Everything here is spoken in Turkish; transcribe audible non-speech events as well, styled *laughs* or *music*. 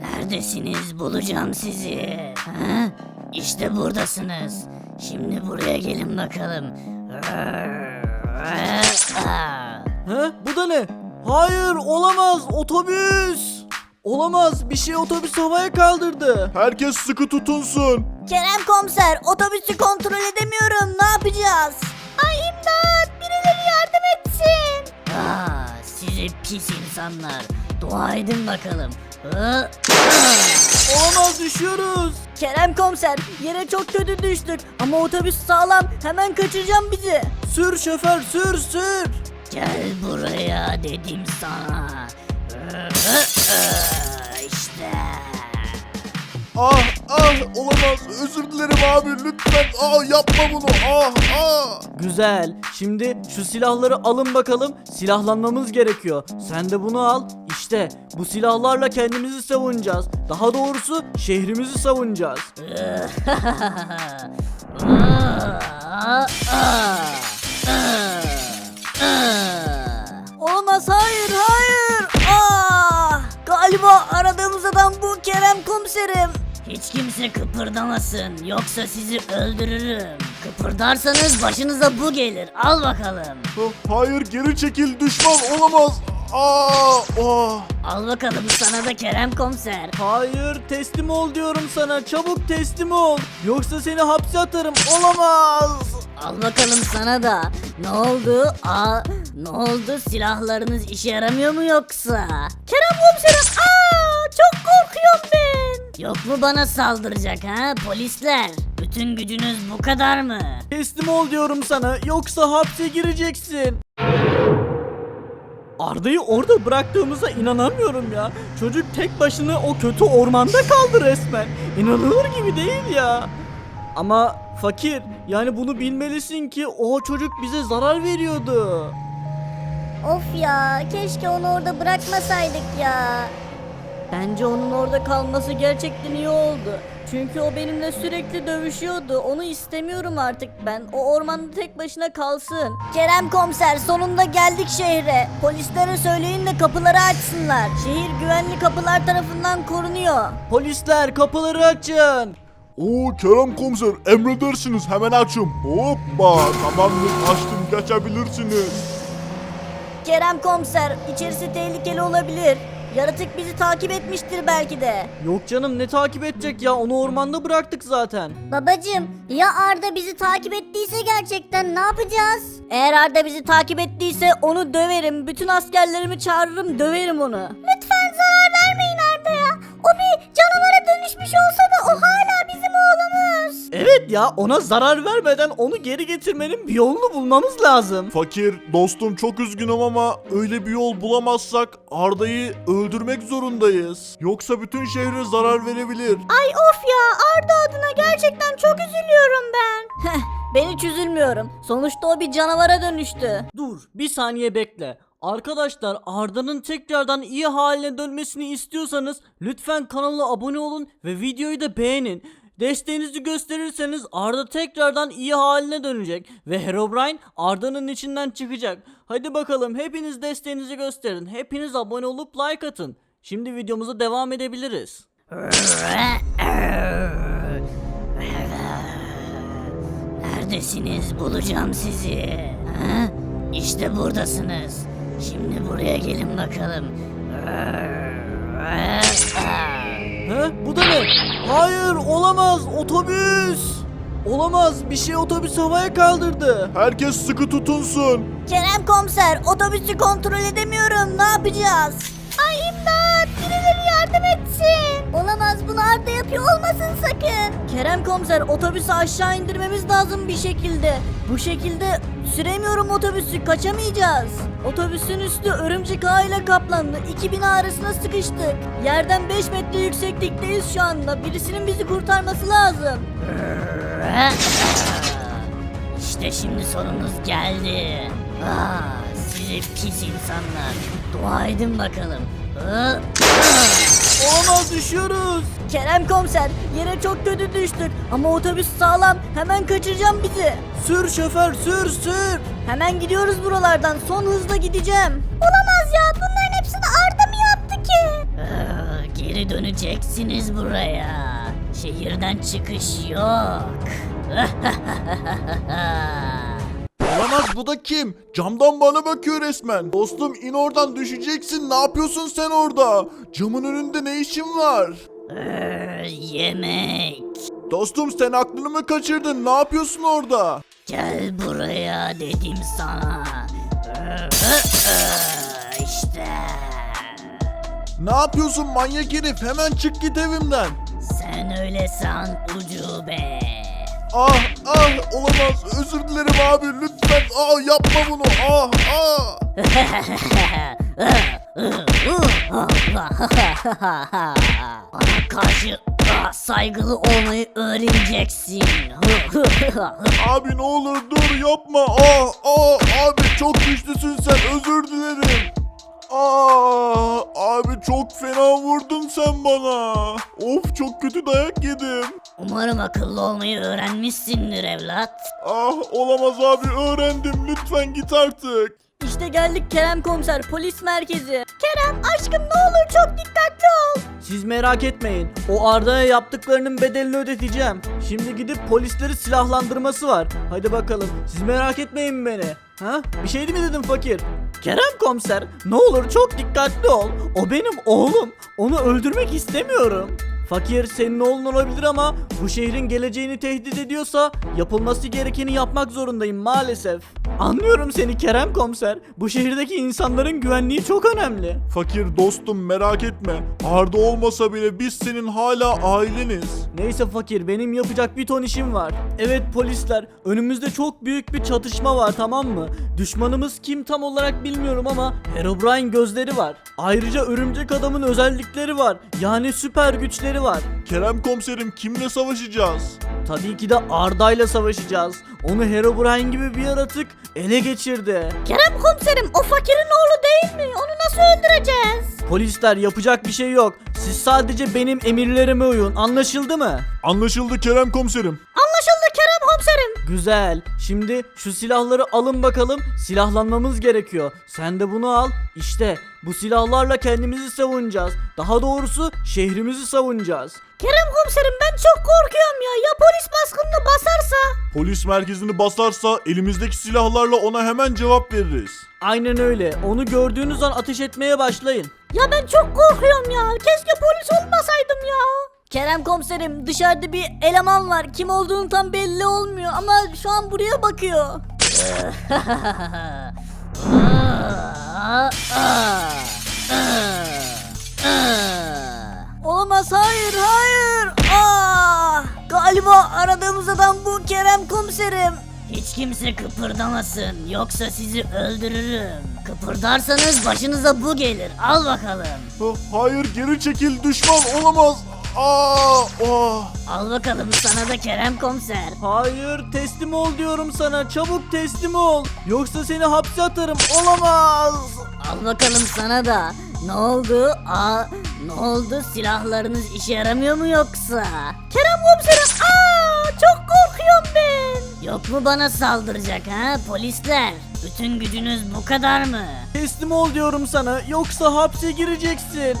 Neredesiniz? Bulacağım sizi. Ha? İşte buradasınız. Şimdi buraya gelin bakalım. He? Bu da ne? Hayır olamaz otobüs. Olamaz bir şey otobüs havaya kaldırdı. Herkes sıkı tutunsun. Kerem komiser otobüsü kontrol edemiyorum. Ne yapacağız? Ay imdat! Birileri yardım etsin. Aa, sizi pis insanlar. Dua edin bakalım. Hı? Olamaz düşüyoruz. Kerem komiser yere çok kötü düştük ama otobüs sağlam hemen kaçıracağım bizi. Sür şoför sür sür. Gel buraya dedim sana. işte. Ah ah olamaz. Özür dilerim abi lütfen. Ah yapma bunu. Ah ah. Güzel. Şimdi şu silahları alın bakalım. Silahlanmamız gerekiyor. Sen de bunu al. İşte bu silahlarla kendimizi savunacağız. Daha doğrusu şehrimizi savunacağız. *laughs* Olamaz hayır hayır. Aa, galiba aradığımız adam bu Kerem komiserim. Hiç kimse kıpırdamasın yoksa sizi öldürürüm. Kıpırdarsanız başınıza bu gelir. Al bakalım. Hayır geri çekil düşman olamaz. Ah ah. Al bakalım sana da Kerem komiser. Hayır teslim ol diyorum sana. Çabuk teslim ol. Yoksa seni hapse atarım. Olamaz. Al bakalım sana da. Ne oldu? Aa, ne oldu? Silahlarınız işe yaramıyor mu yoksa? Kerem komiserim. Aa, çok korkuyorum ben. Yok mu bana saldıracak ha polisler? Bütün gücünüz bu kadar mı? Teslim ol diyorum sana. Yoksa hapse gireceksin. Arda'yı orada bıraktığımıza inanamıyorum ya. Çocuk tek başına o kötü ormanda kaldı resmen. İnanılır gibi değil ya. Ama fakir yani bunu bilmelisin ki o çocuk bize zarar veriyordu. Of ya keşke onu orada bırakmasaydık ya. Bence onun orada kalması gerçekten iyi oldu. Çünkü o benimle sürekli dövüşüyordu. Onu istemiyorum artık ben. O ormanda tek başına kalsın. Kerem komiser sonunda geldik şehre. Polislere söyleyin de kapıları açsınlar. Şehir güvenli kapılar tarafından korunuyor. Polisler kapıları açın. Oo Kerem komiser emredersiniz hemen açım. Hoppa tamamdır açtım geçebilirsiniz. Kerem komiser içerisi tehlikeli olabilir. Yaratık bizi takip etmiştir belki de. Yok canım ne takip edecek ya onu ormanda bıraktık zaten. Babacım ya Arda bizi takip ettiyse gerçekten ne yapacağız? Eğer Arda bizi takip ettiyse onu döverim. Bütün askerlerimi çağırırım döverim onu. Evet ya ona zarar vermeden onu geri getirmenin bir yolunu bulmamız lazım. Fakir dostum çok üzgünüm ama öyle bir yol bulamazsak Arda'yı öldürmek zorundayız. Yoksa bütün şehre zarar verebilir. Ay of ya Arda adına gerçekten çok üzülüyorum ben. Ben hiç üzülmüyorum. Sonuçta o bir canavara dönüştü. Dur bir saniye bekle. Arkadaşlar Arda'nın tekrardan iyi haline dönmesini istiyorsanız lütfen kanala abone olun ve videoyu da beğenin. Desteğinizi gösterirseniz Arda tekrardan iyi haline dönecek ve Herobrine Arda'nın içinden çıkacak. Hadi bakalım hepiniz desteğinizi gösterin. Hepiniz abone olup like atın. Şimdi videomuza devam edebiliriz. Neredesiniz? Bulacağım sizi. Ha? İşte buradasınız. Şimdi buraya gelin bakalım. He? Bu da ne? Hayır olamaz otobüs. Olamaz bir şey otobüs havaya kaldırdı. Herkes sıkı tutunsun. Kerem komiser otobüsü kontrol edemiyorum. Ne yapacağız? Ay imdat birileri yardım etsin. Olamaz bunu Arda yapıyor olmasın sakın. Kerem komiser otobüsü aşağı indirmemiz lazım bir şekilde. Bu şekilde süremiyorum otobüsü kaçamayacağız. Otobüsün üstü örümcek ağıyla kaplandı. İki bina arasına sıkıştık. Yerden 5 metre yükseklikteyiz şu anda. Birisinin bizi kurtarması lazım. *laughs* İşte şimdi sonumuz geldi. Ah, sizi pis insanlar. Dua edin bakalım. Olamaz düşüyoruz. Kerem komiser yere çok kötü düştük ama otobüs sağlam hemen kaçıracağım bizi. Sür şoför sür sür. Hemen gidiyoruz buralardan son hızla gideceğim. Olamaz ya bunların hepsini Arda mı yaptı ki? Ee, Geri döneceksiniz buraya. Şehirden çıkış yok. *laughs* Olamaz bu da kim? Camdan bana bakıyor resmen. Dostum in oradan düşeceksin. Ne yapıyorsun sen orada? Camın önünde ne işin var? Ee, yemek. Dostum sen aklını mı kaçırdın? Ne yapıyorsun orada? Gel buraya dedim sana. işte. Ne yapıyorsun manyak herif? Hemen çık git evimden. Sen öyle san ucube. Ah ah olamaz. Özür dilerim abi lütfen. Ah yapma bunu. Ah ah. Bana karşı daha saygılı olmayı öğreneceksin. *laughs* Abi ne olur dur yapma. Ah ah abi çok güçlüsün sen. Özür dilerim. Ah abi çok fena vurdun sen bana. Of çok kötü dayak yedim. Umarım akıllı olmayı öğrenmişsindir evlat. Ah olamaz abi öğrendim. Lütfen git artık. İşte geldik Kerem Komiser polis merkezi. Kerem aşkım ne olur çok dikkatli ol. Siz merak etmeyin. O Arda'ya yaptıklarının bedelini ödeteceğim. Şimdi gidip polisleri silahlandırması var. Hadi bakalım. Siz merak etmeyin beni. Ha? Bir şey mi dedim fakir? Kerem komiser ne olur çok dikkatli ol. O benim oğlum. Onu öldürmek istemiyorum. Fakir senin oğlun olabilir ama bu şehrin geleceğini tehdit ediyorsa yapılması gerekeni yapmak zorundayım maalesef. Anlıyorum seni Kerem komiser. Bu şehirdeki insanların güvenliği çok önemli. Fakir dostum merak etme. Arda olmasa bile biz senin hala aileniz. Neyse fakir benim yapacak bir ton işim var. Evet polisler önümüzde çok büyük bir çatışma var tamam mı? Düşmanımız kim tam olarak bilmiyorum ama Herobrine gözleri var. Ayrıca örümcek adamın özellikleri var. Yani süper güçleri var. Kerem komiserim kimle savaşacağız? Tabii ki de Arda'yla savaşacağız. Onu Herobrine gibi bir yaratık ele geçirdi. Kerem komiserim o fakirin oğlu değil mi? Onu nasıl öldüreceğiz? Polisler yapacak bir şey yok. Siz sadece benim emirlerime uyun. Anlaşıldı mı? Anlaşıldı Kerem komiserim. Komiserim. Güzel. Şimdi şu silahları alın bakalım. Silahlanmamız gerekiyor. Sen de bunu al. İşte bu silahlarla kendimizi savunacağız. Daha doğrusu şehrimizi savunacağız. Kerem komiserim ben çok korkuyorum ya. Ya polis baskınını basarsa? Polis merkezini basarsa elimizdeki silahlarla ona hemen cevap veririz. Aynen öyle. Onu gördüğünüz an ateş etmeye başlayın. Ya ben çok korkuyorum ya. Keşke polis olmasaydım ya. Kerem komiserim dışarıda bir eleman var. Kim olduğunu tam belli olmuyor ama şu an buraya bakıyor. *laughs* Olamaz hayır hayır. Aa! Galiba aradığımız adam bu Kerem komiserim. Hiç kimse kıpırdamasın yoksa sizi öldürürüm. Kıpırdarsanız başınıza bu gelir. Al bakalım. Ha- Hayır geri çekil düşman olamaz. Aa, oh. Al bakalım sana da Kerem komiser. Hayır teslim ol diyorum sana. Çabuk teslim ol. Yoksa seni hapse atarım. Olamaz. Al bakalım sana da. Ne oldu? Aa, ne oldu? Silahlarınız işe yaramıyor mu yoksa? Kerem komiserim aa çok korkuyorum ben. Yok mu bana saldıracak ha polisler? Bütün gücünüz bu kadar mı? Teslim ol diyorum sana. Yoksa hapse gireceksin.